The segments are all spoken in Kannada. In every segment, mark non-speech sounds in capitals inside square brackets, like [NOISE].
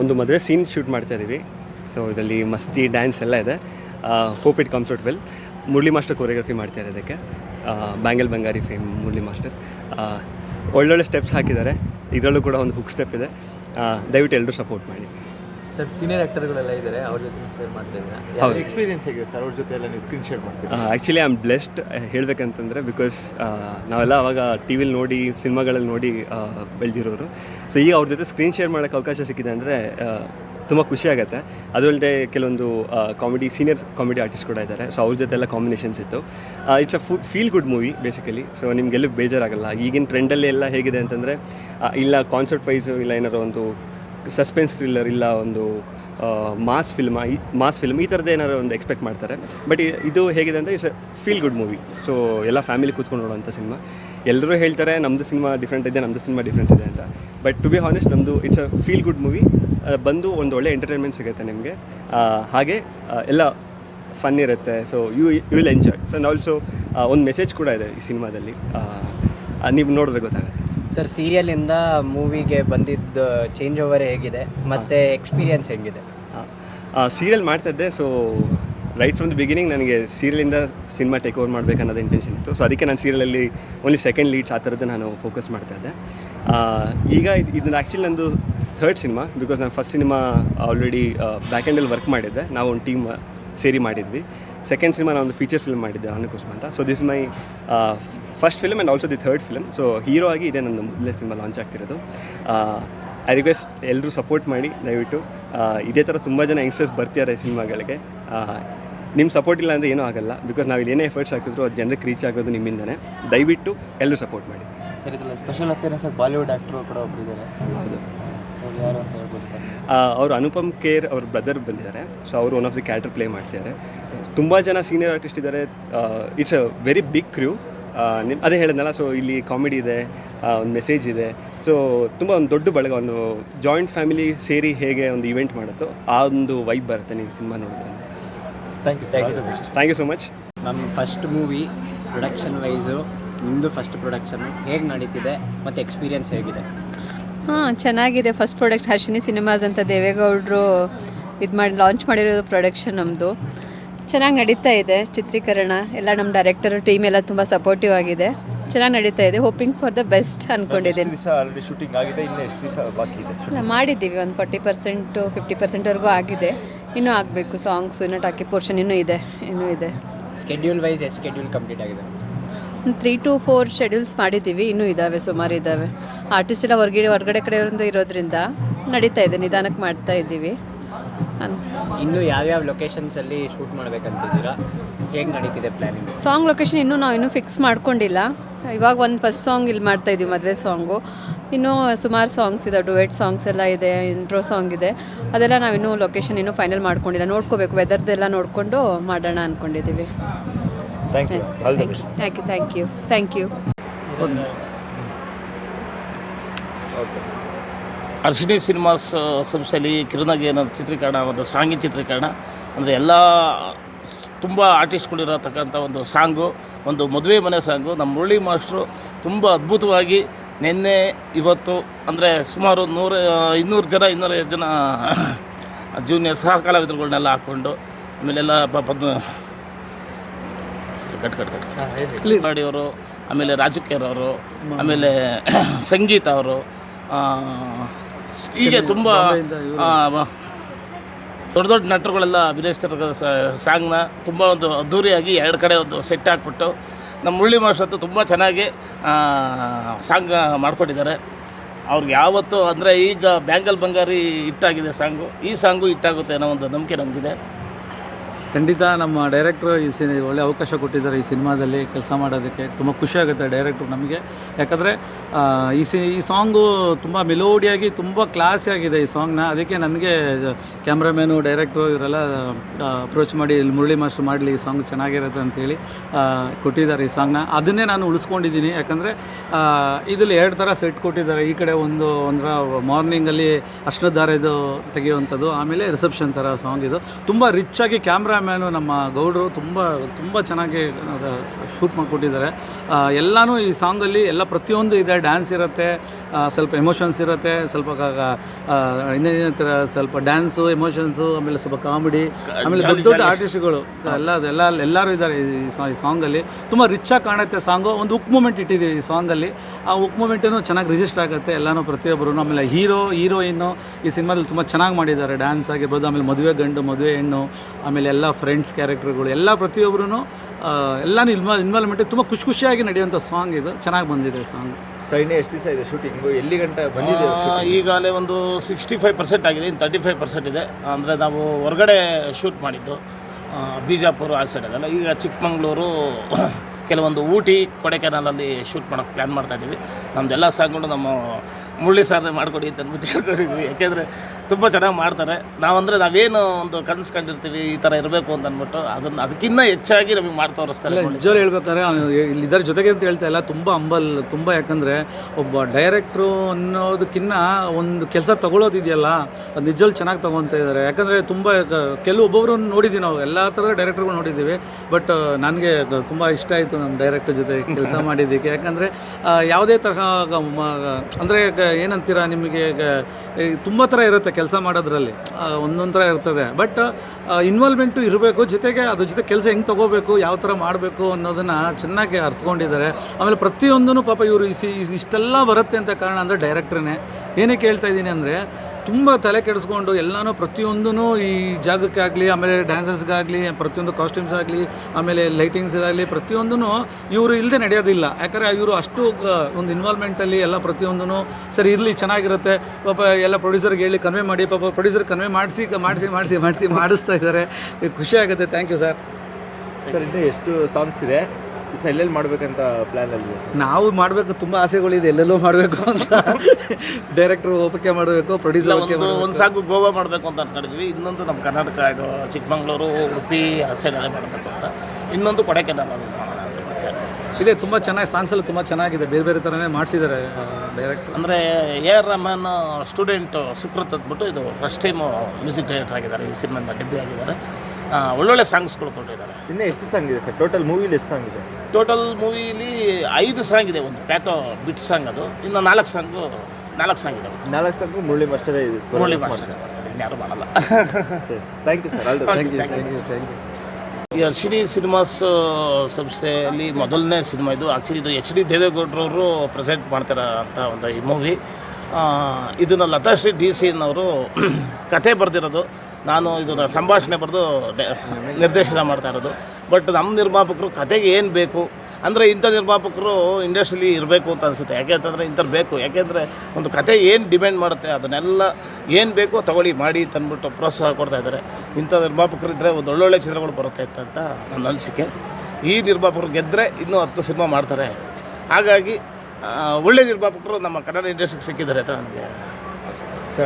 ಒಂದು ಮದುವೆ ಸೀನ್ ಶೂಟ್ ಮಾಡ್ತಾ ಇದ್ದೀವಿ ಸೊ ಇದರಲ್ಲಿ ಮಸ್ತಿ ಡ್ಯಾನ್ಸ್ ಎಲ್ಲ ಇದೆ. Hope it comes out well Murali master choreography ಮಾಡ್ತಾ ಇರೋದಕ್ಕೆ bangle Bangari fame Murali master. ಒಳ್ಳೊಳ್ಳೆ ಸ್ಟೆಪ್ಸ್ ಹಾಕಿದ್ದಾರೆ. ಇದರಲ್ಲೂ ಕೂಡ ಒಂದು ಹುಕ್ ಸ್ಟೆಪ್ ಇದೆ. ದಯವಿಟ್ಟು ಎಲ್ಲರೂ ಸಪೋರ್ಟ್ ಮಾಡಿ. ಸರ್ ಸೀನಿಯರ್ ಆ್ಯಕ್ಟರ್ಗಳೆಲ್ಲ ಇದ್ದಾರೆ ಅವ್ರ ಜೊತೆ ಶೇರ್ ಮಾಡ್ತಿದ್ದೀನಿ ಎಕ್ಸ್ಪೀರಿಯನ್ಸ್ ಹೇಗಿದೆ ಸರ್? ಅವ್ರ ಜೊತೆ ಎಲ್ಲ ನೀವು ಸ್ಕ್ರೀನ್ ಶೇರ್ ಮಾಡ್ತೀವಿ ಆ್ಯಕ್ಚುಲಿ ಐ ಆಮ್ ಬ್ಲೆಸ್ಡ್ ಹೇಳಬೇಕಂತಂದರೆ ಬಿಕಾಸ್ ನಾವೆಲ್ಲ ಅವಾಗ ಟಿ ವಿಲಿ ನೋಡಿ ಸಿನಿಮಾಗಳಲ್ಲಿ ನೋಡಿ ಬೆಳೆದಿರೋರು. ಸೊ ಈಗ ಅವ್ರ ಜೊತೆ ಸ್ಕ್ರೀನ್ ಶೇರ್ ಮಾಡೋಕ್ಕೆ ಅವಕಾಶ ಸಿಕ್ಕಿದೆ ಅಂದರೆ ತುಂಬ ಖುಷಿ ಆಗುತ್ತೆ. ಅದು ಅಲ್ಲದೆ ಕೆಲವೊಂದು ಕಾಮಿಡಿ ಸೀನಿಯರ್ ಕಾಮಿಡಿ ಆರ್ಟಿಸ್ಟ್ ಕೂಡ ಇದ್ದಾರೆ ಸೊ ಅವ್ರ ಜೊತೆ ಎಲ್ಲ ಕಾಂಬಿನೇಷನ್ಸ್ ಇತ್ತು. ಇಟ್ಸ್ ಅ ಫು feel good movie basically so ನಿಮ್ಗೆಲ್ಲೂ ಬೇಜಾರಾಗಲ್ಲ. ಈಗಿನ ಟ್ರೆಂಡಲ್ಲಿ ಎಲ್ಲ ಹೇಗಿದೆ ಅಂತಂದರೆ ಇಲ್ಲ ಕಾನ್ಸೆಪ್ಟ್ ವೈಸು ಇಲ್ಲ ಏನಾರು ಒಂದು ಸಸ್ಪೆನ್ಸ್ ಥ್ರಿಲ್ಲರ್ ಇಲ್ಲ ಒಂದು ಮಾಸ್ ಫಿಲ್ಮ್ ಮಾಸ್ ಫಿಲ್ಮ್ ಈ ಥರದ್ದು ಏನಾದ್ರು ಒಂದು ಎಕ್ಸ್ಪೆಕ್ಟ್ ಮಾಡ್ತಾರೆ. ಬಟ್ ಇದು ಹೇಗಿದೆ ಅಂದರೆ it's feel good movie so ಎಲ್ಲ ಫ್ಯಾಮಿಲಿ ಕೂತ್ಕೊಂಡು ನೋಡೋಂಥ ಸಿನಿಮಾ ಎಲ್ಲರೂ ಹೇಳ್ತಾರೆ ನಮ್ಮದು ಸಿನಿಮಾ ಡಿಫ್ರೆಂಟ್ ಇದೆ ನಮ್ಮದು ಸಿನಿಮಾ ಡಿಫ್ರೆಂಟ್ ಇದೆ ಅಂತ. ಬಟ್ ಟು ಬಿ ಹಾನೆಸ್ಟ್ ನಮ್ಮದು it's a feel good movie ಬಂದು ಒಂದು ಒಳ್ಳೆ ಎಂಟರ್ಟೈನ್ಮೆಂಟ್ ಸಿಗುತ್ತೆ ನಿಮಗೆ. ಹಾಗೆ ಎಲ್ಲ ಫನ್ ಇರುತ್ತೆ. So you you will enjoy so also ಒಂದು ಮೆಸೇಜ್ ಕೂಡ ಇದೆ ಈ ಸಿನಿಮಾದಲ್ಲಿ ನೀವು ನೋಡಿದ್ರೆ ಗೊತ್ತಾಗುತ್ತೆ. ಸರ್ ಸೀರಿಯಲಿಂದ ಮೂವಿಗೆ ಬಂದಿದ್ದ ಚೇಂಜ್ ಓವರ್ ಹೇಗಿದೆ? ಮತ್ತು ಎಕ್ಸ್ಪೀರಿಯನ್ಸ್ ಹೇಗಿದೆ? ಸೀರಿಯಲ್ ಮಾಡ್ತಾಯಿದ್ದೆ so right from the beginning ನನಗೆ ಸೀರಿಯಲಿಂದ ಸಿನಿಮಾ ಟೇಕ್ ಓವರ್ ಮಾಡಬೇಕು ಅನ್ನೋದು ಇಂಟೆನ್ಷನ್ ಇತ್ತು. ಸೊ ಅದಕ್ಕೆ ನಾನು ಸೀರಿಯಲಲ್ಲಿ ಓನ್ಲಿ ಸೆಕೆಂಡ್ ಲೀಡ್ಸ್ ಆ ಥರದ್ದು ನಾನು ಫೋಕಸ್ ಮಾಡ್ತಾಯಿದ್ದೆ ಈಗ ಇದು ಇದನ್ನ ಆ್ಯಕ್ಚುಲಿ ನಂದು ಥರ್ಡ್ ಸಿನಿಮಾ ಬಿಕಾಸ್ ನಾನು ಫಸ್ಟ್ ಸಿನಿಮಾ ಆಲ್ರೆಡಿ ಬ್ಯಾಕ್ ಎಂಡಲ್ಲಿ ವರ್ಕ್ ಮಾಡಿದ್ದೆ. ನಾವು ಒಂದು ಟೀಮ್ ಸೇರಿ ಮಾಡಿದ್ವಿ. ಸೆಕೆಂಡ್ ಸಿನಿಮಾ ನಾನು ಒಂದು ಫೀಚರ್ ಫಿಲ್ಮ್ ಮಾಡಿದ್ದೆ ಅನ್ನಕೋಸ್ಮ ಅಂತ. So this my first film and also the third film so hero ಆಗಿ ಇದೇ ನನ್ನ ಮೊದಲನೇ ಸಿನಿಮಾ ಲಾಂಚ್ ಆಗ್ತಿರೋದು. ಐ ರಿಕ್ವೆಸ್ಟ್ ಎಲ್ಲರೂ ಸಪೋರ್ಟ್ ಮಾಡಿ ದಯವಿಟ್ಟು. ಇದೇ ಥರ ತುಂಬ ಜನ ಯಂಗ್ಸ್ಟರ್ಸ್ ಬರ್ತಿದ್ದಾರೆ ಸಿನಿಮಾಗಳಿಗೆ ನಿಮ್ಮ ಸಪೋರ್ಟ್ ಇಲ್ಲ ಅಂದರೆ ಏನೂ ಆಗಲ್ಲ ಬಿಕಾಸ್ ನಾವು ಇಲ್ಲಿ ಏನೇ ಎಫರ್ಟ್ಸ್ ಹಾಕಿದ್ರು ಅದು ಜನಕ್ಕೆ ರೀಚ್ ಆಗೋದು ನಿಮ್ಮಿಂದನೇ. ದಯವಿಟ್ಟು ಎಲ್ಲರೂ ಸಪೋರ್ಟ್ ಮಾಡಿ. ಸರ್ ಇದರಲ್ಲಿ ಸ್ಪೆಷಲ್ ಅಪಿಯರೆನ್ಸ್ ಆಗಿ ಬಾಲಿವುಡ್ ಆ್ಯಕ್ಟ್ರು ಕೂಡ ಒಬ್ಬರು ಇದ್ದಾರೆ. ಹೌದು. ಯಾರು ಅಂತ ಹೇಳ್ಬೋದು ಸರ್? ಅವರು ಅನುಪಮ್ ಕೇರ್ ಅವ್ರ ಬ್ರದರ್ ಬಂದಿದ್ದಾರೆ. ಸೊ ಅವರು one of the character play ಮಾಡ್ತಿದ್ದಾರೆ. ತುಂಬ ಜನ ಸೀನಿಯರ್ ಆರ್ಟಿಸ್ಟ್ ಇದ್ದಾರೆ. It's a very big crew ನಿಮ್ ಅದೇ ಹೇಳಿದ್ನಲ್ಲ ಸೊ ಇಲ್ಲಿ ಕಾಮಿಡಿ ಇದೆ ಒಂದು ಮೆಸೇಜ್ ಇದೆ. ಸೊ ತುಂಬ ಒಂದು ದೊಡ್ಡ ಬಳಗ ಒಂದು ಜಾಯಿಂಟ್ ಫ್ಯಾಮಿಲಿ ಸೇರಿ ಹೇಗೆ ಒಂದು ಇವೆಂಟ್ ಮಾಡುತ್ತೋ ಆ ಒಂದು ವೈಬ್ ಬರುತ್ತೆ ನೀವು ಸಿನಿಮಾ ನೋಡಿದ್ರೆ thank you thank you so much ನಮ್ಮ ಫಸ್ಟ್ ಮೂವಿ ಪ್ರೊಡಕ್ಷನ್ ವೈಸು ನಿಮ್ಮದು ಫಸ್ಟ್ ಪ್ರೊಡಕ್ಷನು ಹೇಗೆ ನಡೀತಿದೆ ಮತ್ತು ಎಕ್ಸ್ಪೀರಿಯನ್ಸ್ ಹೇಗಿದೆ? ಹಾಂ ಚೆನ್ನಾಗಿದೆ. ಫಸ್ಟ್ ಪ್ರಾಡಕ್ಟ್ ಹರ್ಷಿನಿ ಸಿನಿಮಾಸ್ ಅಂತ ದೇವೇಗೌಡರು ಇದು ಮಾಡಿ ಲಾಂಚ್ ಮಾಡಿರೋದು ಪ್ರೊಡಕ್ಷನ್ ನಮ್ಮದು ಚೆನ್ನಾಗಿ ನಡೀತಾ ಇದೆ ಚಿತ್ರೀಕರಣ. ಎಲ್ಲ ನಮ್ಮ ಡೈರೆಕ್ಟರ್ ಟೀಮ್ ಎಲ್ಲ ತುಂಬ ಸಪೋರ್ಟಿವ್ ಆಗಿದೆ. ಚೆನ್ನಾಗಿ ನಡೀತಾ ಇದೆ. ಹೋಪಿಂಗ್ ಫಾರ್ ದ ಬೆಸ್ಟ್ ಅಂದ್ಕೊಂಡಿದ್ದೀನಿ ದಿವಸ ಆಲ್ರೆಡಿ ಶೂಟಿಂಗ್ ಆಗಿದೆ? ಇನ್ನು ಎಷ್ಟು ದಿವಸ ಬಾಕಿ ಇದೆ ಇಲ್ಲ ಮಾಡಿದ್ದೀವಿ. ಒಂದು ಫಾರ್ಟಿ ಪರ್ಸೆಂಟು ಫಿಫ್ಟಿ ಪರ್ಸೆಂಟ್ವರೆಗೂ ಆಗಿದೆ. ಇನ್ನೂ ಆಗಬೇಕು. ಸಾಂಗ್ಸು ಇನ್ನೂ ಟಾಕಿ ಪೋರ್ಷನ್ ಇನ್ನೂ ಇದೆ. ಇನ್ನೂ ಇದೆ. ಸ್ಕೆಡ್ಯೂಲ್ ವೈಸ್ ಎಷ್ಟು ಸ್ಕೆಡ್ಯೂಲ್ ಕಂಪ್ಲೀಟ್ ಆಗಿದೆ? ತ್ರೀ ಟು ಫೋರ್ ಶೆಡ್ಯೂಲ್ಸ್ ಮಾಡಿದ್ದೀವಿ. ಇನ್ನೂ ಇದ್ದಾವೆ ಸುಮಾರು ಇದ್ದಾವೆ ಆರ್ಟಿಸ್ಟ್ ಎಲ್ಲ ಹೊರಗಡೆ ಹೊರಗಡೆ ಕಡೆಯವರಿಂದ ಇರೋದ್ರಿಂದ ನಡೀತಾ ಇದೆ. ನಿಧಾನಕ್ಕೆ ಮಾಡ್ತಾ ಇದ್ದೀವಿ. ಅನ್- ಇನ್ನು ಯಾವ್ಯಾವ ಲೊಕೇಶನ್ಸಲ್ಲಿ ಶೂಟ್ ಮಾಡಬೇಕಂತಿದ್ದೀರಾ? ಹೇಗೆ ನಡೀತಿದೆ ಪ್ಲ್ಯಾನಿಂಗ್ ಸಾಂಗ್ ಲೊಕೇಶನ್ ಇನ್ನೂ ನಾವು ಇನ್ನೂ ಫಿಕ್ಸ್ ಮಾಡ್ಕೊಂಡಿಲ್ಲ. ಇವಾಗ ಒಂದು ಫಸ್ಟ್ ಸಾಂಗ್ ಇಲ್ಲಿ ಮಾಡ್ತಾ ಇದ್ದೀವಿ ಮದುವೆ ಸಾಂಗು ಇನ್ನೂ ಸುಮಾರು ಸಾಂಗ್ಸ್ ಇದೆ ಡುವೆಟ್ ಸಾಂಗ್ಸ್ ಎಲ್ಲ ಇದೆ ಇಂಟ್ರೋ ಸಾಂಗ್ ಇದೆ. ಅದೆಲ್ಲ ನಾವು ಇನ್ನೂ ಲೊಕೇಶನ್ ಇನ್ನೂ ಫೈನಲ್ ಮಾಡ್ಕೊಂಡಿಲ್ಲ. ನೋಡ್ಕೋಬೇಕು ವೆದರ್ದೆಲ್ಲ ನೋಡಿಕೊಂಡು ಮಾಡೋಣ ಅಂದ್ಕೊಂಡಿದ್ದೀವಿ thank you thank you thank you thank you Arshini cinemas ಸಂಸ್ಥೆಯಲ್ಲಿ ಕಿರುನಗೆ ಅನ್ನೋ ಚಿತ್ರೀಕರಣ ಒಂದು ಸಾಂಗಿನ ಚಿತ್ರೀಕರಣ ಅಂದರೆ ಎಲ್ಲ ತುಂಬ ಆರ್ಟಿಸ್ಟ್ಗಳಿರತಕ್ಕಂಥ ಒಂದು ಸಾಂಗು ಒಂದು ಮದುವೆ ಮನೆ ಸಾಂಗು. ನಮ್ಮ ಮುರಳಿ ಮಾಸ್ಟ್ರು ತುಂಬ ಅದ್ಭುತವಾಗಿ ನಿನ್ನೆ ಇವತ್ತು ಅಂದರೆ ಸುಮಾರು ನೂರ ಇನ್ನೂರು ಜನ ಇನ್ನೂರೈವತ್ತು ಜನ [COUGHS] ಜೂನಿಯರ್ ಸಹ ಕಲಾವಿದರುಗಳನ್ನೆಲ್ಲ ಹಾಕ್ಕೊಂಡು ಆಮೇಲೆಲ್ಲ ಪದ್ಮ ಕಟ್ ಕಟ್ ಕಟ್ ಕಟ್ಟಿಯವರು ಮಾಡಿಯವರು ಆಮೇಲೆ ರಾಜಕೀಯರವರು ಆಮೇಲೆ [COUGHS] ಸಂಗೀತ ಅವರು ಹೀಗೆ ತುಂಬ ದೊಡ್ಡ ದೊಡ್ಡ ನಟರುಗಳೆಲ್ಲ ಅಭಿನಯಿಸ್ತಿರೋ ಸಾಂಗ್ನ ತುಂಬ ಒಂದು ಅದ್ಧೂರಿಯಾಗಿ ಎರಡು ಕಡೆ ಒಂದು ಸೆಟ್ ಹಾಕ್ಬಿಟ್ಟು ನಮ್ಮ ಮುರಳಿ ಮಾಸ್ಟರ್ ತುಂಬ ಚೆನ್ನಾಗಿ ಸಾಂಗ್ ಮಾಡ್ಕೊಂಡಿದ್ದಾರೆ. ಅವ್ರಿಗೆ ಯಾವತ್ತು ಅಂದರೆ ಈಗ ಬ್ಯಾಂಗಲ್ ಬಂಗಾರಿ ಹಿಟ್ಟಾಗಿದೆ ಸಾಂಗು. ಈ ಸಾಂಗು ಹಿಟ್ಟಾಗುತ್ತೆ ಅನ್ನೋ ಒಂದು ನಂಬಿಕೆ ನಮಗಿದೆ. ಖಂಡಿತ ನಮ್ಮ ಡೈರೆಕ್ಟ್ರು ಈ ಸಿನಿ, ಒಳ್ಳೆ ಅವಕಾಶ ಕೊಟ್ಟಿದ್ದಾರೆ ಈ ಸಿನಿಮಾದಲ್ಲಿ ಕೆಲಸ ಮಾಡೋದಕ್ಕೆ. ತುಂಬ ಖುಷಿಯಾಗುತ್ತೆ ಡೈರೆಕ್ಟ್ರು ನಮಗೆ. ಯಾಕಂದರೆ ಈ ಸಿ, ಈ ಸಾಂಗು ತುಂಬ ಮೆಲೋಡಿಯಾಗಿ ತುಂಬ ಕ್ಲಾಸಿಯಾಗಿದೆ ಈ ಸಾಂಗ್ನ ಅದಕ್ಕೆ ನನಗೆ ಕ್ಯಾಮ್ರಾಮ್ಯಾನು ಡೈರೆಕ್ಟ್ರು ಇವರೆಲ್ಲ ಅಪ್ರೋಚ್ ಮಾಡಿ, ಇಲ್ಲಿ ಮುರಳಿ ಮಾಸ್ಟರ್ ಮಾಡಲಿ, ಈ ಸಾಂಗ್ ಚೆನ್ನಾಗಿರುತ್ತೆ ಅಂತೇಳಿ ಕೊಟ್ಟಿದ್ದಾರೆ ಈ ಸಾಂಗ್ನ ಅದನ್ನೇ ನಾನು ಉಳಿಸ್ಕೊಂಡಿದ್ದೀನಿ. ಯಾಕಂದರೆ ಇದರಲ್ಲಿ ಎರಡು ಥರ ಸೆಟ್ ಕೊಟ್ಟಿದ್ದಾರೆ. ಈ ಕಡೆ ಒಂದು, ಒಂದರ ಮಾರ್ನಿಂಗಲ್ಲಿ ಅಷ್ಟದಾರದು ತೆಗೆಯುವಂಥದ್ದು, ಆಮೇಲೆ ರಿಸೆಪ್ಷನ್ ಥರ ಸಾಂಗ್ ಇದು. ತುಂಬ ರಿಚ್ ಆಗಿ ಕ್ಯಾಮ್ರಾಮ್ಯಾನ್ ನಮ್ಮ ಗೌಡರು ತುಂಬ ತುಂಬ ಚೆನ್ನಾಗಿ ಅದು ಶೂಟ್ ಮಾಡಿಕೊಟ್ಟಿದ್ದಾರೆ. ಎಲ್ಲನೂ ಈ ಸಾಂಗಲ್ಲಿ ಎಲ್ಲ ಪ್ರತಿಯೊಂದು ಇದೆ. ಡ್ಯಾನ್ಸ್ ಇರುತ್ತೆ ಸ್ವಲ್ಪ ಎಮೋಷನ್ಸ್ ಇರುತ್ತೆ ಸ್ವಲ್ಪ ಇನ್ನೇನು ಥರ ಸ್ವಲ್ಪ ಡ್ಯಾನ್ಸು ಎಮೋಷನ್ಸು ಆಮೇಲೆ ಸ್ವಲ್ಪ ಕಾಮಿಡಿ ಆಮೇಲೆ ದೊಡ್ಡ ದೊಡ್ಡ ಆರ್ಟಿಸ್ಟ್ಗಳು ಎಲ್ಲ ಎಲ್ಲ ಎಲ್ಲರೂ ಇದ್ದಾರೆ ಈ ಸಾಂಗಲ್ಲಿ ತುಂಬ ರಿಚ್ಚಾಗಿ ಕಾಣುತ್ತೆ ಸಾಂಗು ಒಂದು ಉಕ್ ಮೂಮೆಂಟ್ ಇಟ್ಟಿದ್ದೀವಿ ಈ ಸಾಂಗಲ್ಲಿ ಆ ಉಕ್ ಮೂಮೆಂಟೂ ಚೆನ್ನಾಗಿ ರಿಜಿಸ್ಟರ್ ಆಗುತ್ತೆ ಎಲ್ಲನೂ ಪ್ರತಿಯೊಬ್ಬರು ಆಮೇಲೆ ಹೀರೋ ಹೀರೋಯಿನ್ನು ಈ ಸಿನಿಮಾದಲ್ಲಿ ತುಂಬ ಚೆನ್ನಾಗಿ ಮಾಡಿದ್ದಾರೆ. ಡ್ಯಾನ್ಸ್ ಆಗಿರ್ಬೋದು ಆಮೇಲೆ ಮದುವೆ ಗಂಡು ಮದುವೆ ಹೆಣ್ಣು ಆಮೇಲೆ ಎಲ್ಲ ಫ್ರೆಂಡ್ಸ್ ಕ್ಯಾರೆಕ್ಟರ್ಗಳು ಎಲ್ಲ ಪ್ರತಿಯೊಬ್ಬರೂ ಎಲ್ಲನೂ ಇನ್ವಾಲ್ ಇನ್ವಾಲ್ವ್ಮೆಂಟ್ ತುಂಬ ಖುಷಿ ಖುಷಿಯಾಗಿ ನಡೆಯುವಂಥ ಸಾಂಗ್ ಇದು. ಚೆನ್ನಾಗಿ ಬಂದಿದೆ ಸಾಂಗ್ ಸರ್ ಇನ್ನೂ ಎಷ್ಟು ದಿವಸ ಇದೆ ಶೂಟಿಂಗು ಎಲ್ಲಿ ಗಂಟೆ ಬಂದಿದೆ ಈಗಾಗಲೇ ಒಂದು ಸಿಕ್ಸ್ಟಿ ಫೈವ್ ಪರ್ಸೆಂಟ್ ಆಗಿದೆ ಇನ್ನು ತರ್ಟಿ ಫೈವ್ ಪರ್ಸೆಂಟ್ ಇದೆ. ಅಂದರೆ ನಾವು ಹೊರಗಡೆ ಶೂಟ್ ಮಾಡಿದ್ದು ಬಿಜಾಪುರ ಆ ಸೈಡ್ ಅದೆಲ್ಲ ಈಗ ಚಿಕ್ಕಮಂಗ್ಳೂರು ಕೆಲವೊಂದು ಊಟಿ ಕೊಡೆಕೆನಾಲಲ್ಲಿ ಶೂಟ್ ಮಾಡೋಕ್ಕೆ ಪ್ಲ್ಯಾನ್ ಮಾಡ್ತಾ ಇದ್ದೀವಿ. ನಮ್ಮದೆಲ್ಲ ಸಾಂಗ್ಗಳು ನಮ್ಮ ಮುರಳಿ ಸರ್ ಮಾಡಿಕೊಡಿ ಅಂತ ಅಂದ್ಬಿಟ್ಟು ಹೇಳ್ಕೊಂಡಿದ್ವಿ. ಯಾಕೆಂದರೆ ತುಂಬ ಚೆನ್ನಾಗಿ ಮಾಡ್ತಾರೆ. ನಾವಂದರೆ ನಾವೇನು ಒಂದು ಕನಸು ಕಂಡಿರ್ತೀವಿ ಈ ಥರ ಇರಬೇಕು ಅಂತ ಅಂದ್ಬಿಟ್ಟು ಅದನ್ನು ಅದಕ್ಕಿಂತ ಹೆಚ್ಚಾಗಿ ನಮಗೆ ಮಾಡ್ತಾ ತೋರಿಸ್ತಾರೆ ನಿಜವಾಗ್ಲೂ ಹೇಳ್ಬೇಕಾದ್ರೆ ಇಲ್ಲಿ ಇದರ ಜೊತೆಗೆ ಅಂತ ಹೇಳ್ತಾ ಇಲ್ಲ. ತುಂಬ ಅಂಬಲ್ ತುಂಬ ಯಾಕಂದರೆ ಒಬ್ಬ ಡೈರೆಕ್ಟ್ರು ಅನ್ನೋದಕ್ಕಿಂತ ಒಂದು ಕೆಲಸ ತಗೊಳ್ಳೋದಿದೆಯಲ್ಲ ಅದು ನಿಜವಾಗ್ಲೂ ಚೆನ್ನಾಗಿ ತೊಗೊತಾ ಇದ್ದಾರೆ ಯಾಕಂದರೆ ತುಂಬ ಕೆಲವು ಒಬ್ಬೊಬ್ಬರನ್ನು ನೋಡಿದ್ದೀವಿ ನಾವು. ಎಲ್ಲ ಥರದ ಡೈರೆಕ್ಟ್ರುಗಳು ನೋಡಿದ್ದೀವಿ ಬಟ್ ನನಗೆ ತುಂಬ ಇಷ್ಟ ಆಯಿತು. ನಮ್ಮ ಡೈರೆಕ್ಟರ್ ಜೊತೆ ಕೆಲಸ ಮಾಡಿದ್ದಕ್ಕೆ. ಯಾಕಂದರೆ ಯಾವುದೇ ತರಹ ಅಂದರೆ ಏನಂತೀರ ನಿಮಗೆ ತುಂಬ ಥರ ಇರುತ್ತೆ ಕೆಲಸ ಮಾಡೋದ್ರಲ್ಲಿ. ಒಂದೊಂದು ಥರ ಇರ್ತದೆ. ಬಟ್ ಇನ್ವಾಲ್ವ್ಮೆಂಟು ಇರಬೇಕು, ಜೊತೆಗೆ ಅದ್ರ ಜೊತೆ ಕೆಲಸ ಹೆಂಗೆ ತೊಗೋಬೇಕು, ಯಾವ ಥರ ಮಾಡಬೇಕು ಅನ್ನೋದನ್ನು ಚೆನ್ನಾಗಿ ಅರ್ಥಕೊಂಡಿದ್ದಾರೆ ಆಮೇಲೆ ಪ್ರತಿಯೊಂದೂ ಪಾಪ ಇವರು ಇಷ್ಟೆಲ್ಲ ಬರುತ್ತೆ ಅಂತ ಕಾರಣ ಅಂದರೆ ಡೈರೆಕ್ಟ್ರೇ ಏನಕ್ಕೆ ಹೇಳ್ತಾ ಇದ್ದೀನಿ ಅಂದರೆ ತುಂಬ ತಲೆ ಕೆಡಿಸ್ಕೊಂಡು ಎಲ್ಲನೂ ಪ್ರತಿಯೊಂದೂ ಈ ಜಾಗಕ್ಕಾಗಲಿ ಆಮೇಲೆ ಡ್ಯಾನ್ಸರ್ಸ್ಗಾಗಲಿ ಪ್ರತಿಯೊಂದು ಕಾಸ್ಟ್ಯೂಮ್ಸ್ ಆಗಲಿ, ಆಮೇಲೆ ಲೈಟಿಂಗ್ಸ್ ಆಗಲಿ ಪ್ರತಿಯೊಂದೂ ಇವರು ಇಲ್ಲದೆ ನಡೆಯೋದಿಲ್ಲ. ಯಾಕಂದರೆ ಇವರು ಅಷ್ಟು ಒಂದು ಇನ್ವಾಲ್ವ್ಮೆಂಟಲ್ಲಿ ಎಲ್ಲ ಪ್ರತಿಯೊಂದೂ ಸರಿ ಇರಲಿ, ಚೆನ್ನಾಗಿರುತ್ತೆ. ಪಾಪ ಎಲ್ಲ ಪ್ರೊಡ್ಯೂಸರ್ಗೆ ಹೇಳಿ ಕನ್ವೆ ಮಾಡಿ, ಪಾಪ ಪ್ರೊಡ್ಯೂಸರ್ ಕನ್ವೆ ಮಾಡಿಸಿ ಮಾಡಿಸಿ ಮಾಡಿಸಿ ಮಾಡಿಸಿ, ಮಾಡಿಸ್ತಾ ಇದ್ದಾರೆ. ಖುಷಿಯಾಗುತ್ತೆ ಥ್ಯಾಂಕ್ ಯು ಸರ್ ಸರ್, ಇನ್ನೂ ಎಷ್ಟು ಸಾಂಗ್ಸ್ ಇದೆ? ಸರ್ ಎಲ್ಲೆಲ್ಲಿ ಮಾಡ್ಬೇಕಂತ ಪ್ಲ್ಯಾನ್ ಅಲ್ಲಿ ನಾವು ಮಾಡಬೇಕು ತುಂಬ ಆಸೆಗಳಿದೆ ಎಲ್ಲೆಲ್ಲೋ ಮಾಡಬೇಕು ಅಂತ. ಡೈರೆಕ್ಟ್ರು ಒಪ್ಪಿಗೆ ಮಾಡಬೇಕು ಪ್ರೊಡ್ಯೂಸರ್ ಒಂದು ಒಂದು ಸಾಕು ಗೋವಾ ಮಾಡಬೇಕು ಅಂತ ಅನ್ಕೊಂಡಿದ್ವಿ. ಇನ್ನೊಂದು ನಮ್ಮ ಕರ್ನಾಟಕ ಇದು ಚಿಕ್ಕಮಂಗ್ಳೂರು ಉಡುಪಿ ಆ ಮಾಡಬೇಕು ಅಂತ. ಇನ್ನೊಂದು ಕೊಡೆಕೆನಾಲ್ ಮಾಡೋಣ ಇದೆ ತುಂಬ ಚೆನ್ನಾಗಿ ಸಾಂಗ್ಸ್ ಎಲ್ಲ ತುಂಬ ಚೆನ್ನಾಗಿದೆ. ಬೇರೆ ಬೇರೆ ಥರನೇ ಮಾಡಿಸಿದ್ದಾರೆ ಡೈರೆಕ್ಟ್ ಅಂದರೆ A R Rahman student Sukrith ಅಂದ್ಬಿಟ್ಟು ಇದು ಫಸ್ಟ್ ಟೈಮು ಮ್ಯೂಸಿಕ್ ಡೈರೆಕ್ಟರ್ ಆಗಿದ್ದಾರೆ. ಈ ಸಿನಿಮಾದ ಡೆಬ್ಯೂ ಆಗಿದ್ದಾರೆ. ಒಳ್ಳೊಳ್ಳೆ ಸಾಂಗ್ಸ್ಗಳು ಕೊಟ್ಟಿದ್ದಾರೆ. ಇನ್ನು ಎಷ್ಟು ಸಾಂಗ್ ಇದೆ ಸರ್ ಟೋಟಲ್ ಮೂವಿಲಿ ಎಷ್ಟು ಸಾಂಗ್ ಇದೆ? ಟೋಟಲ್ ಮೂವಿಲಿ ಐದು ಸಾಂಗ್ ಇದೆ ಒಂದು ಪ್ಯಾಥೋ ಬಿಟ್ ಸಾಂಗ್ ಅದು. ಇನ್ನು ನಾಲ್ಕು ಸಾಂಗು ನಾಲ್ಕು ಸಾಂಗ್ ಇದೆ. ನಾಲ್ಕು ಸಾಂಗು ಮುರಳಿ ಮಾಸ್ಟರೇ ಇದೆ ಮುರಳಿ ಮಾಸ್ಟರ್ ಮಾಡ್ತಾರೆ ಇನ್ಯಾರು ಮಾಡಲ್ಲ. ಸರಿ thank you sir thank you thank you thank you ಈ ಸಿನಿಮಾಸ್ ಸಂಸ್ಥೆಯಲ್ಲಿ ಮೊದಲನೇ ಸಿನಿಮಾ ಇದು. ಆ್ಯಕ್ಚುಲಿ ಇದು ಎಚ್ ಡಿ ದೇವೇಗೌಡರವರು ಪ್ರೆಸೆಂಟ್ ಮಾಡ್ತಾರೆ ಅಂತ ಒಂದು ಈ ಮೂವಿ ಇದನ್ನು ಲತಾಶ್ರೀ ಡಿ ಸಿ ಅವರು [CLEARS THROAT] ಕತೆ ಬರೆದಿರೋದು. ನಾನು ಇದನ್ನು ಸಂಭಾಷಣೆ ಬರೆದು ನಿರ್ದೇಶನ ಮಾಡ್ತಾ ಇರೋದು. ಬಟ್ ನಮ್ಮ ನಿರ್ಮಾಪಕರು ಕತೆಗೆ ಏನು ಬೇಕು? ಅಂದರೆ ಇಂಥ ನಿರ್ಮಾಪಕರು ಇಂಡಸ್ಟ್ರಿಲಿ ಇರಬೇಕು ಅಂತ ಅನಿಸುತ್ತೆ. ಯಾಕೆ ಅಂತಂದರೆ ಇಂಥವ್ರು ಬೇಕು. ಯಾಕೆಂದರೆ ಒಂದು ಕತೆ ಏನು ಡಿಮ್ಯಾಂಡ್ ಮಾಡುತ್ತೆ ಅದನ್ನೆಲ್ಲ ಏನು ಬೇಕೋ ತಗೊಳ್ಳಿ, ಮಾಡಿ ತಂದ್ಬಿಟ್ಟು ಪ್ರೋತ್ಸಾಹ ಕೊಡ್ತಾ ಇದ್ದಾರೆ. ಇಂಥ ನಿರ್ಮಾಪಕರು ಇದ್ದರೆ ಒಂದು ಒಳ್ಳೊಳ್ಳೆ ಚಿತ್ರಗಳು ಬರುತ್ತೆ ಅಂತ ನನ್ನ ಅನಿಸಿಕೆ. ಈ ನಿರ್ಮಾಪಕರು ಗೆದ್ದರೆ ಇನ್ನೂ ಹತ್ತು ಸಿನಿಮಾ ಮಾಡ್ತಾರೆ. ಹಾಗಾಗಿ ಒಳ್ಳೆ ನಿರ್ಮಾಪಕರು ನಮ್ಮ ಕನ್ನಡ ಇಂಡಸ್ಟ್ರಿಗೆ ಸಿಕ್ಕಿದ್ದಾರೆ ಅಂತ ನನಗೆ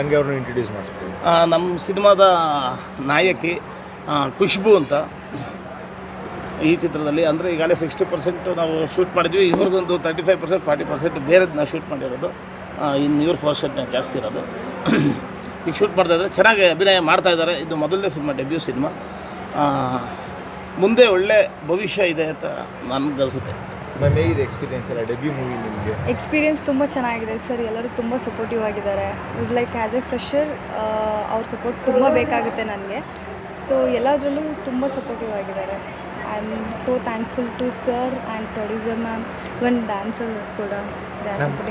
ಹಂಗೆ ಅವ್ರನ್ನ ಇಂಟ್ರೊಡ್ಯೂಸ್ ಮಾಡಿಸ್ತೀವಿ ನಮ್ಮ ಸಿನಿಮಾದ ನಾಯಕಿ ಖುಷ್ಬು ಅಂತ. ಈ ಚಿತ್ರದಲ್ಲಿ ಅಂದರೆ ಈಗಾಗಲೇ ಸಿಕ್ಸ್ಟಿ ಪರ್ಸೆಂಟ್ ನಾವು ಶೂಟ್ ಮಾಡಿದ್ವಿ. ಇವ್ರದ್ದೊಂದು thirty five percent forty percent ಬೇರೆದನ್ನ shoot ಮಾಡಿರೋದು. ಇನ್ನು ಇವ್ರ ಪರ್ಸೆಂಟ್ನ ಜಾಸ್ತಿ ಇರೋದು. ಈಗ ಶೂಟ್ ಮಾಡ್ತಾ ಇದ್ದಾರೆ ಚೆನ್ನಾಗಿ ಅಭಿನಯ ಮಾಡ್ತಾ ಇದ್ದಾರೆ ಇದು ಮೊದಲನೇ ಸಿನಿಮಾ ಡೆಬ್ಯೂ ಸಿನಿಮಾ. ಮುಂದೆ ಒಳ್ಳೆ ಭವಿಷ್ಯ ಇದೆ ಅಂತ ನನಗನ್ಸುತ್ತೆ. ಮ್ಯಾಮ್ ಹೇಗಿದೆ ಎಕ್ಸ್ಪೀರಿಯನ್ಸ್ ಎಲ್ಲ ಡೆಬ್ಯೂ ಮೂವಿ ನಿಮಗೆ? ಎಕ್ಸ್ಪೀರಿಯನ್ಸ್ ತುಂಬ ಚೆನ್ನಾಗಿದೆ ಸರ್. ಎಲ್ಲರೂ ತುಂಬ ಸಪೋರ್ಟಿವ್ ಆಗಿದ್ದಾರೆ. Is like as a fresher ಅವ್ರ ಸಪೋರ್ಟ್ ತುಂಬ ಬೇಕಾಗುತ್ತೆ ನನಗೆ. ಸೊ ಎಲ್ಲದರಲ್ಲೂ ತುಂಬ ಸಪೋರ್ಟಿವ್ ಆಗಿದ್ದಾರೆ. I am so thankful to sir and producer ma'am even dancer ಕೂಡ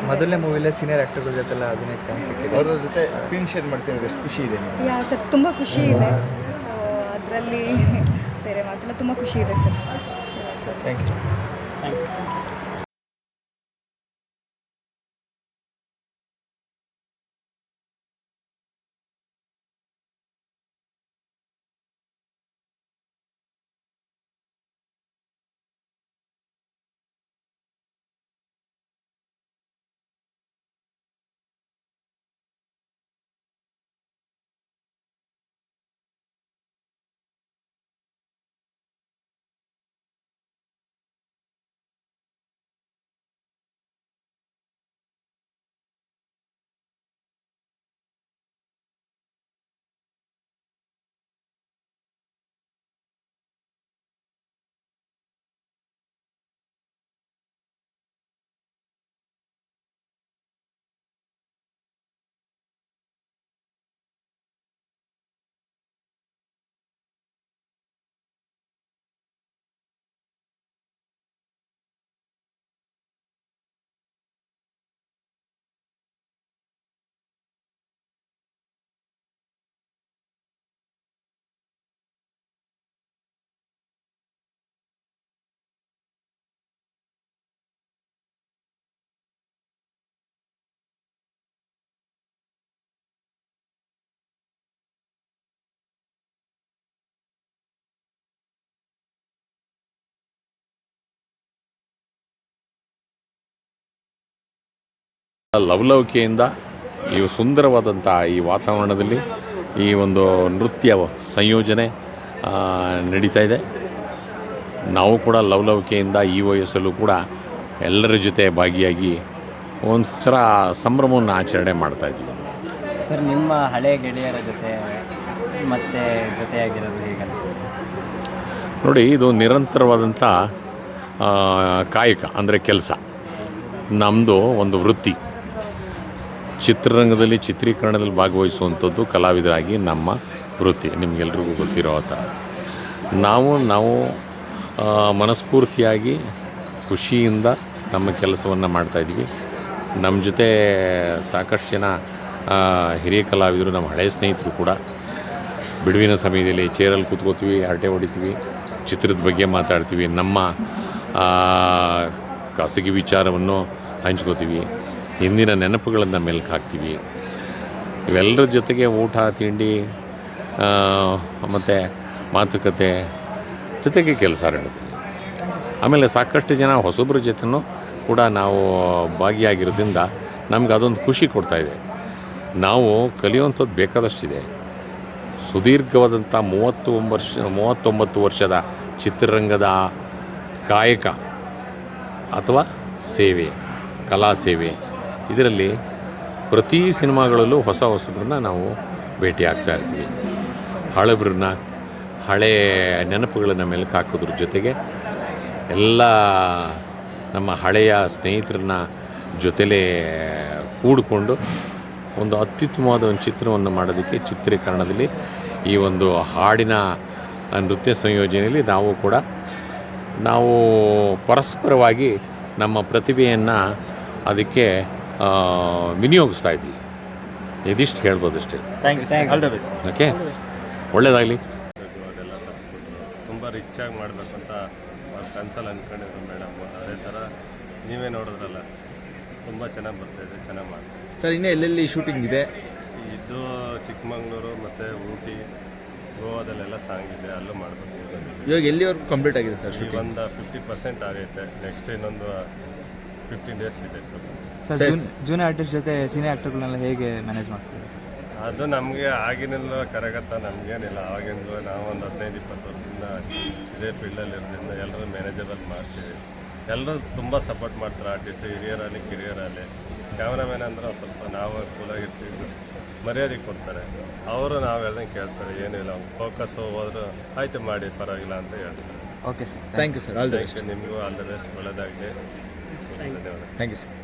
ಮೊದಲನೇ ಮೂವಿಲೇ ಸೀನಿಯರ್ ಆ್ಯಕ್ಟರ್ಗಳ ಜೊತೆ ಎಲ್ಲ ಅಭಿನಯಕ್ಕೆ ಚಾನ್ಸ್ ಸಿಕ್ಕಿದೆ. ಅವ್ರ ಜೊತೆ ಸ್ಕ್ರೀನ್ ಶೇರ್ ಮಾಡ್ತೀನಿ ಎಷ್ಟು ಖುಷಿ ಇದೆ ಯಾ ಸರ್ ತುಂಬ ಖುಷಿ ಇದೆ. ಸೊ ಅದರಲ್ಲಿ [LAUGHS] ಬೇರೆ ಮಾತೆಲ್ಲ ತುಂಬ ಖುಷಿ ಇದೆ sir thank you Thank you. ಲವಲವಿಕೆಯಿಂದ ಈ ಸುಂದರವಾದಂಥ ಈ ವಾತಾವರಣದಲ್ಲಿ ಈ ಒಂದು ನೃತ್ಯ ಸಂಯೋಜನೆ ನಡೀತಾ ಇದೆ. ನಾವು ಕೂಡ ಲವಲವಿಕೆಯಿಂದ ಈ ವಯಸ್ಸಲ್ಲೂ ಕೂಡ ಎಲ್ಲರ ಜೊತೆ ಭಾಗಿಯಾಗಿ ಒಂಥರ ಸಂಭ್ರಮವನ್ನು ಆಚರಣೆ ಮಾಡ್ತಾ ಇದ್ವಿ. ಸರ್ ನಿಮ್ಮ ಹಳೆ ಗೆಳೆಯರ ಜೊತೆ ಮತ್ತೆ ಜೊತೆಯಾಗಿರೋದು ಹೇಗೆ ನೋಡಿ ಇದು ನಿರಂತರವಾದಂಥ ಕಾಯಕ ಅಂದರೆ ಕೆಲಸ. ನಮ್ಮದು ಒಂದು ವೃತ್ತಿ. ಚಿತ್ರರಂಗದಲ್ಲಿ ಚಿತ್ರೀಕರಣದಲ್ಲಿ ಭಾಗವಹಿಸುವಂಥದ್ದು ಕಲಾವಿದರಾಗಿ ನಮ್ಮ ವೃತ್ತಿ, ನಿಮಗೆಲ್ರಿಗೂ ಗೊತ್ತಿರೋ ಥರ ನಾವು ನಾವು ಮನಸ್ಫೂರ್ತಿಯಾಗಿ ಖುಷಿಯಿಂದ ನಮ್ಮ ಕೆಲಸವನ್ನು ಮಾಡ್ತಾಯಿದ್ವಿ ನಮ್ಮ ಜೊತೆ ಸಾಕಷ್ಟು ಜನ ಹಿರಿಯ ಕಲಾವಿದರು, ನಮ್ಮ ಹಳೆಯ ಸ್ನೇಹಿತರು ಕೂಡ. ಬಿಡುವಿನ ಸಮಯದಲ್ಲಿ ಚೇರಲ್ಲಿ ಕೂತ್ಕೋತೀವಿ, ಹರಟೆ ಹೊಡಿತೀವಿ, ಚಿತ್ರದ ಬಗ್ಗೆ ಮಾತಾಡ್ತೀವಿ, ನಮ್ಮ ಖಾಸಗಿ ವಿಚಾರವನ್ನು ಹಂಚ್ಕೋತೀವಿ. ಹಿಂದಿನ ನೆನಪುಗಳನ್ನು ಮೆಲ್ಕು ಹಾಕ್ತೀವಿ. ಇವೆಲ್ಲರ ಜೊತೆಗೆ ಊಟ, ತಿಂಡಿ ಮತ್ತು ಮಾತುಕತೆ ಜೊತೆಗೆ ಕೆಲಸ ನಡೆದಿದೆ ಆಮೇಲೆ ಸಾಕಷ್ಟು ಜನ ಹೊಸಬ್ರ ಜೊತೆನೂ ಕೂಡ ನಾವು ಭಾಗಿಯಾಗಿರೋದ್ರಿಂದ ನಮ್ಗೆ ಅದೊಂದು ಖುಷಿ ಕೊಡ್ತಾಯಿದೆ ನಾವು ಕಲಿಯುವಂಥದ್ದು ಬೇಕಾದಷ್ಟಿದೆ. ಸುದೀರ್ಘವಾದಂಥ ಮೂವತ್ತು ವರ್ಷ, ಮೂವತ್ತೊಂಬತ್ತು ವರ್ಷದ ಚಿತ್ರರಂಗದ ಕಾಯಕ ಅಥವಾ ಸೇವೆ, ಕಲಾ ಸೇವೆ. ಇದರಲ್ಲಿ ಪ್ರತಿ ಸಿನಿಮಾಗಳಲ್ಲೂ ಹೊಸ ಹೊಸಬ್ರನ್ನ ನಾವು ಭೇಟಿ ಆಗ್ತಾ ಇರ್ತೀವಿ ಹಳಬ್ರನ್ನ ಹಳೆ ನೆನಪುಗಳನ್ನು ಮೆಲುಕು ಹಾಕೋದ್ರ ಜೊತೆಗೆ ಎಲ್ಲ ನಮ್ಮ ಹಳೆಯ ಸ್ನೇಹಿತರನ್ನ ಜೊತೆಲೇ ಕೂಡಿಕೊಂಡು ಒಂದು ಅತ್ಯುತ್ತಮವಾದ ಒಂದು ಚಿತ್ರವನ್ನು ಮಾಡೋದಕ್ಕೆ ಚಿತ್ರೀಕರಣದಲ್ಲಿ ಈ ಒಂದು ಹಾಡಿನ ನೃತ್ಯ ಸಂಯೋಜನೆಯಲ್ಲಿ ನಾವು ಕೂಡ ನಾವು ಪರಸ್ಪರವಾಗಿ ನಮ್ಮ ಪ್ರತಿಭೆಯನ್ನು ಅದಕ್ಕೆ ವಿನಿಯೋಗಿಸ್ತಾ ಇದ್ವಿ ಇದಿಷ್ಟು ಹೇಳ್ಬೋದು ಅಷ್ಟೇ. Thank you sir all the best okay ಒಳ್ಳೆಯದಾಗಲಿ ಅದೆಲ್ಲ ತರಿಸ್ಕೊಟ್ರು. ತುಂಬ ರಿಚಾಗಿ ಮಾಡಬೇಕು ಅಂತ ಕನ್ಸಲ್ಲಿ ಅಂದ್ಕೊಂಡಿದ್ರು ಮೇಡಮ್ ಅದೇ ಥರ ನೀವೇ ನೋಡಿದ್ರಲ್ಲ ತುಂಬ ಚೆನ್ನಾಗಿ ಬರ್ತಾಯಿದೆ ಚೆನ್ನಾಗಿ ಮಾಡ್ತಾರೆ. ಸರ್ ಇನ್ನೂ ಎಲ್ಲೆಲ್ಲಿ ಶೂಟಿಂಗ್ ಇದೆ? ಇದು ಚಿಕ್ಕಮಂಗ್ಳೂರು ಮತ್ತು ಊಟಿ ಗೋವಾದಲ್ಲೆಲ್ಲ ಸಾಂಗ್ ಇದೆ ಅಲ್ಲೂ ಮಾಡಬೇಕು. ಇವಾಗ ಎಲ್ಲಿವರೆಗೂ ಕಂಪ್ಲೀಟ್ ಆಗಿದೆ ಸರ್ ಈಗ ಶೂಟಿಂಗ್ ಒಂದು ಫಿಫ್ಟಿ ಪರ್ಸೆಂಟ್ ಆಗೈತೆ. ನೆಕ್ಸ್ಟ್ ಇನ್ನೊಂದು ಫಿಫ್ಟೀನ್ ಡೇಸ್ ಇದೆ ಸ್ವಲ್ಪ. ಸರ್ ಜೂನ್ ಜೂನಿಯರ್ ಆರ್ಟಿಸ್ಟ್ ಜೊತೆ ಸೀನಿಯರ್ ಆ್ಯಕ್ಟರ್ಗಳನ್ನೆಲ್ಲ ಹೇಗೆ ಮ್ಯಾನೇಜ್ ಮಾಡ್ತೀರಾ ಸರ್? ಅದು ನಮಗೆ ಆಗಿನಿಂದ ಕರಗತ್ತ ನಮಗೇನಿಲ್ಲ. ಆವಾಗಿಂದಲೂ ನಾವು ಒಂದು ಹದಿನೈದು ಇಪ್ಪತ್ತು ವರ್ಷದಿಂದ ಇದೇ ಫೀಲ್ಡಲ್ಲಿ ಇರೋದ್ರಿಂದ ಎಲ್ಲರೂ ಮ್ಯಾನೇಜಬಲ್ ಮಾಡ್ತೀವಿ. ಎಲ್ಲರೂ ತುಂಬ ಸಪೋರ್ಟ್ ಮಾಡ್ತಾರೆ ಆರ್ಟಿಸ್ಟ್ ಹಿರಿಯರಲ್ಲಿ ಕಿರಿಯರಲ್ಲಿ ಕ್ಯಾಮ್ರಾಮ್ಯಾನ್ ಅಂದ್ರೆ ಒಂದ್ ಸ್ವಲ್ಪ ನಾವು ಕೂಲಾಗಿರ್ತೀವಿ ಮರ್ಯಾದೆ ಕೊಡ್ತಾರೆ. ಅವರು ನಾವು ಹೇಳ್ದಂಗೆ ಕೇಳ್ತಾರೆ ಏನಿಲ್ಲ ಫೋಕಸ್ ಹೋದ್ರು ಆಯ್ತು ಮಾಡಿ ಪರವಾಗಿಲ್ಲ ಅಂತ ಹೇಳ್ತಾರೆ. Okay sir thank you sir all the best ನಿಮಗೂ ಆಲ್ ದ ಬೆಸ್ಟ್ ಒಳ್ಳೆಯದಾಗಲಿ ಧನ್ಯವಾದ ಥ್ಯಾಂಕ್ ಯು ಸರ್